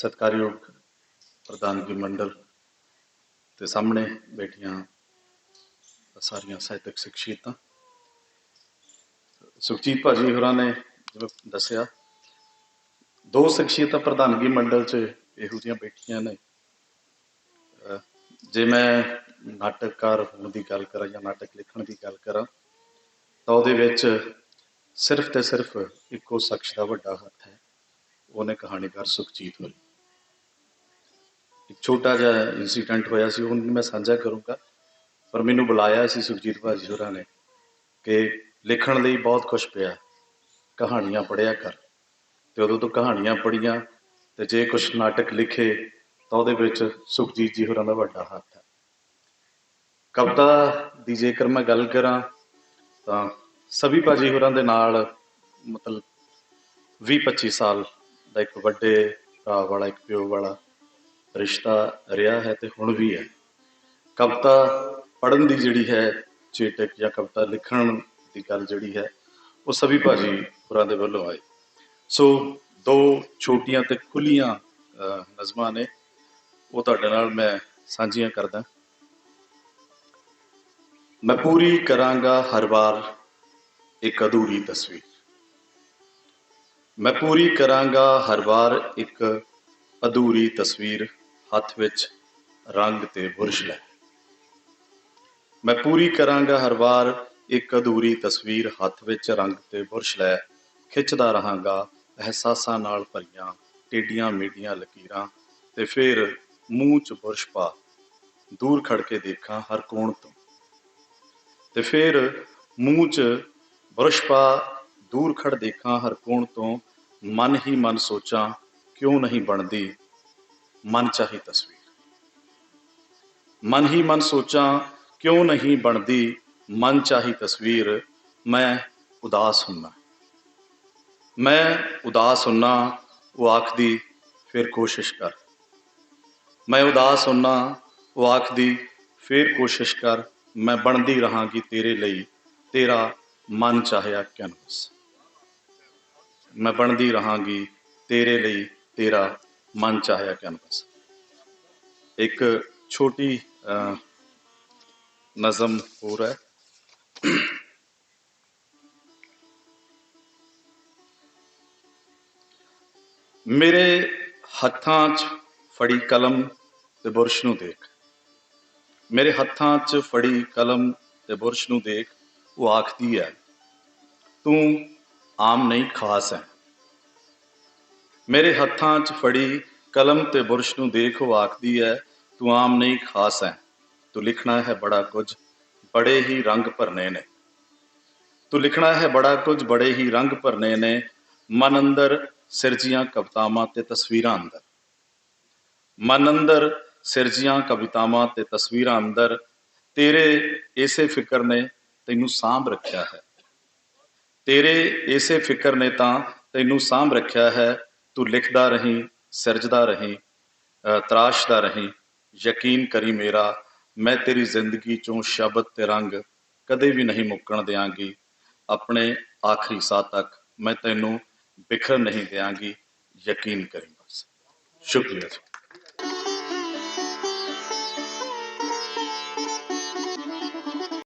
ਸਤਿਕਾਰਯੋਗ ਪ੍ਰਧਾਨਗੀ ਮੰਡਲ ਤੇ ਸਾਹਮਣੇ ਬੈਠੀਆਂ ਸਾਰੀਆਂ ਸਾਹਿਤਕ ਸ਼ਖਸੀਅਤਾਂ ਸੁਖਜੀਤ ਭਾਜੀ ਹੋਰਾਂ ਨੇ ਜਿਵੇਂ ਦੱਸਿਆ, ਦੋ ਸ਼ਖਸੀਅਤਾਂ ਪ੍ਰਧਾਨਗੀ ਮੰਡਲ 'ਚ ਇਹੋ ਜਿਹੀਆਂ ਬੈਠੀਆਂ ਨੇ। ਜੇ ਮੈਂ ਨਾਟਕਕਾਰ ਹੋਣ ਦੀ ਗੱਲ ਕਰਾਂ ਜਾਂ ਨਾਟਕ ਲਿਖਣ ਦੀ ਗੱਲ ਕਰਾਂ, ਤਾਂ ਉਹਦੇ ਵਿੱਚ ਸਿਰਫ ਤੇ ਸਿਰਫ ਇੱਕੋ ਸ਼ਖਸ ਦਾ ਵੱਡਾ ਹੱਥ ਹੈ ਉਹਨੇ ਕਹਾਣੀਕਾਰ ਸੁਖਜੀਤ ਹੋਰੀ। ਇੱਕ ਛੋਟਾ ਜਿਹਾ ਇਨਸੀਡੈਂਟ ਹੋਇਆ ਸੀ ਉਹ ਮੈਂ ਸਾਂਝਾ ਕਰੂੰਗਾ। ਪਰ ਮੈਨੂੰ ਬੁਲਾਇਆ ਸੀ ਸੁਖਜੀਤ ਭਾਜੀ ਹੋਰਾਂ ਨੇ ਕਿ ਲਿਖਣ ਲਈ ਬਹੁਤ ਕੁਝ ਪਿਆ। ਕਹਾਣੀਆਂ ਪੜ੍ਹਿਆ ਕਰ। ਤੇ ਉਦੋਂ ਤੋਂ ਕਹਾਣੀਆਂ ਪੜ੍ਹੀਆਂ ਤੇ ਜੇ ਕੁਝ ਨਾਟਕ ਲਿਖੇ, ਤਾਂ ਉਹਦੇ ਵਿੱਚ ਸੁਖਜੀਤ ਜੀ ਹੋਰਾਂ ਦਾ ਵੱਡਾ ਹੱਥ ਹੈ। ਕਵਿਤਾ ਦੀ ਜੇਕਰ ਮੈਂ ਗੱਲ ਕਰਾਂ, ਤਾਂ ਸਭੀ ਭਾਜੀ ਹੋਰਾਂ ਦੇ ਨਾਲ ਮਤਲਬ 20 25 ਸਾਲ ਦਾ ਇੱਕ ਵੱਡੇ ਭਰਾ ਵਾਲਾ, ਇੱਕ ਪਿਓ ਵਾਲਾ ਰਿਸ਼ਤਾ ਰਿਹਾ ਹੈ ਤੇ ਹੁਣ ਵੀ ਹੈ। ਕਵਿਤਾ ਪੜ੍ਹਨ ਦੀ ਜਿਹੜੀ ਹੈ ਚੇਟਕ ਜਾਂ ਕਵਿਤਾ ਲਿਖਣ ਦੀ ਗੱਲ ਜਿਹੜੀ ਹੈ, ਉਹ ਸਭੀ ਭਾਜੀ ਹੋਰਾਂ ਦੇ ਵੱਲੋਂ ਆਈ ਸੋ ਦੋ ਛੋਟੀਆਂ ਤੇ ਖੁੱਲੀਆਂ ਨਜ਼ਮਾਂ ਨੇ। ਉਹ ਤੁਹਾਡੇ ਨਾਲ ਮੈਂ ਸਾਂਝੀਆਂ ਕਰਦਾ। ਮੈਂ ਪੂਰੀ ਕਰਾਂਗਾ ਹਰ ਵਾਰ ਇੱਕ ਅਧੂਰੀ ਤਸਵੀਰ। ਮੈਂ ਪੂਰੀ ਕਰਾਂਗਾ ਹਰ ਵਾਰ ਇੱਕ ਅਧੂਰੀ ਤਸਵੀਰ। ਹੱਥ ਵਿੱਚ ਰੰਗ ਤੇ ਬੁਰਸ਼ ਲੈ। ਮੈਂ ਪੂਰੀ ਕਰਾਂਗਾ ਹਰ ਵਾਰ ਇੱਕ ਅਧੂਰੀ ਤਸਵੀਰ, ਹੱਥ ਵਿੱਚ ਰੰਗ ਤੇ ਬੁਰਸ਼ ਲੈ। ਖਿੱਚਦਾ ਰਹਾਂਗਾ, ਅਹਿਸਾਸਾਂ ਨਾਲ ਭਰੀਆਂ ਟੇਡੀਆਂ ਮੇਡੀਆਂ ਲਕੀਰਾਂ ਤੇ ਫਿਰ ਮੂੰਹ 'ਚ ਬੁਰਸ਼ ਪਾ ਦੂਰ ਖੜ ਕੇ ਦੇਖਾਂ ਹਰ ਕੋਣ ਤੋਂ। ਤੇ ਫਿਰ ਮੂੰਹ 'ਚ ਬੁਰਸ਼ ਪਾ ਦੂਰ ਖੜ ਦੇਖਾਂ ਹਰ ਕੋਣ ਤੋਂ। ਮਨ ਹੀ ਮਨ ਸੋਚਾਂ, ਕਿਉਂ ਨਹੀਂ ਬਣਦੀ? ਮਨ ਚਾਹੀ ਤਸਵੀਰ ਮਨ ਹੀ ਮਨ ਸੋਚਾਂ ਕਿਉਂ ਨਹੀਂ ਬਣਦੀ ਮਨ ਚਾਹੀ ਤਸਵੀਰ ਮੈਂ ਉਦਾਸ ਹੁੰਨਾ ਮੈਂ ਉਦਾਸ ਹੁੰਨਾ ਉਹ ਆਖਦੀ ਫਿਰ ਕੋਸ਼ਿਸ਼ ਕਰ ਮੈਂ ਉਦਾਸ ਹੁੰਨਾ ਉਹ ਆਖਦੀ ਫਿਰ ਕੋਸ਼ਿਸ਼ ਕਰ ਮੈਂ ਬਣਦੀ ਰਹਾਂਗੀ ਤੇਰੇ ਲਈ ਤੇਰਾ ਮਨ ਚਾਹਿਆ ਕੈਨਵਸ ਮੈਂ ਬਣਦੀ ਰਹਾਂਗੀ ਤੇਰੇ ਲਈ ਤੇਰਾ ਮਨ ਚਾਹਿਆ ਕੈਨਵਸ ਇੱਕ ਛੋਟੀ ਅਹ, ਨਜ਼ਮ ਹੋਰ ਹੈ। ਮੇਰੇ ਹੱਥਾਂ 'ਚ ਫੜੀ ਕਲਮ ਤੇ ਬੁਰਸ਼ ਨੂੰ ਦੇਖ। ਮੇਰੇ ਹੱਥਾਂ 'ਚ ਫੜੀ ਕਲਮ ਤੇ ਬੁਰਸ਼ ਨੂੰ ਦੇਖ ਉਹ ਆਖਦੀ ਹੈ ਤੂੰ ਆਮ ਨਹੀਂ ਖਾਸ ਹੈ। ਮੇਰੇ ਹੱਥਾਂ 'ਚ ਫੜੀ ਕਲਮ ਤੇ ਬੁਰਸ਼ ਨੂੰ ਦੇਖ ਉਹ ਆਖਦੀ ਹੈ, ਤੂੰ ਆਮ ਨਹੀਂ ਖਾਸ ਹੈ। ਤੂੰ ਲਿਖਣਾ ਹੈ ਬੜਾ ਕੁਝ, ਬੜੇ ਹੀ ਰੰਗ ਭਰਨੇ ਨੇ। ਤੂੰ ਲਿਖਣਾ ਹੈ ਬੜਾ ਕੁਝ, ਬੜੇ ਹੀ ਰੰਗ ਭਰਨੇ ਨੇ। ਮਨ ਅੰਦਰ ਸਿਰਜੀਆਂ ਕਵਿਤਾਵਾਂ ਤੇ ਤਸਵੀਰਾਂ ਅੰਦਰ। ਮਨ ਅੰਦਰ ਸਿਰਜੀਆਂ ਕਵਿਤਾਵਾਂ ਤੇ ਤਸਵੀਰਾਂ ਅੰਦਰ। ਤੇਰੇ ਇਸੇ ਫਿਕਰ ਨੇ ਤੈਨੂੰ ਸਾਂਭ ਰੱਖਿਆ ਹੈ। ਤੇਰੇ ਇਸੇ ਫਿਕਰ ਨੇ ਤਾਂ ਤੈਨੂੰ ਸਾਂਭ ਰੱਖਿਆ ਹੈ। ਤੂੰ ਲਿਖਦਾ ਰਹੀਂ, ਸਿਰਜਦਾ ਰਹੀਂ ਤਰਾਸ਼ਦਾ ਰਹੀਂ, ਯਕੀਨ ਕਰੀ ਮੇਰਾ, ਮੈਂ ਤੇਰੀ ਜ਼ਿੰਦਗੀ ਚੋਂ ਸ਼ਬਦ ਤੇ ਰੰਗ ਕਦੇ ਵੀ ਨਹੀਂ ਮੁੱਕਣ ਦਿਆਂਗੀ। ਆਪਣੇ ਆਖਰੀ ਸਾਹ ਤੱਕ ਮੈਂ ਤੈਨੂੰ ਬਿਖਰ ਨਹੀਂ ਦਿਆਂਗੀ। ਯਕੀਨ ਕਰੀ ਬਸ। ਸ਼ੁਕਰੀਆ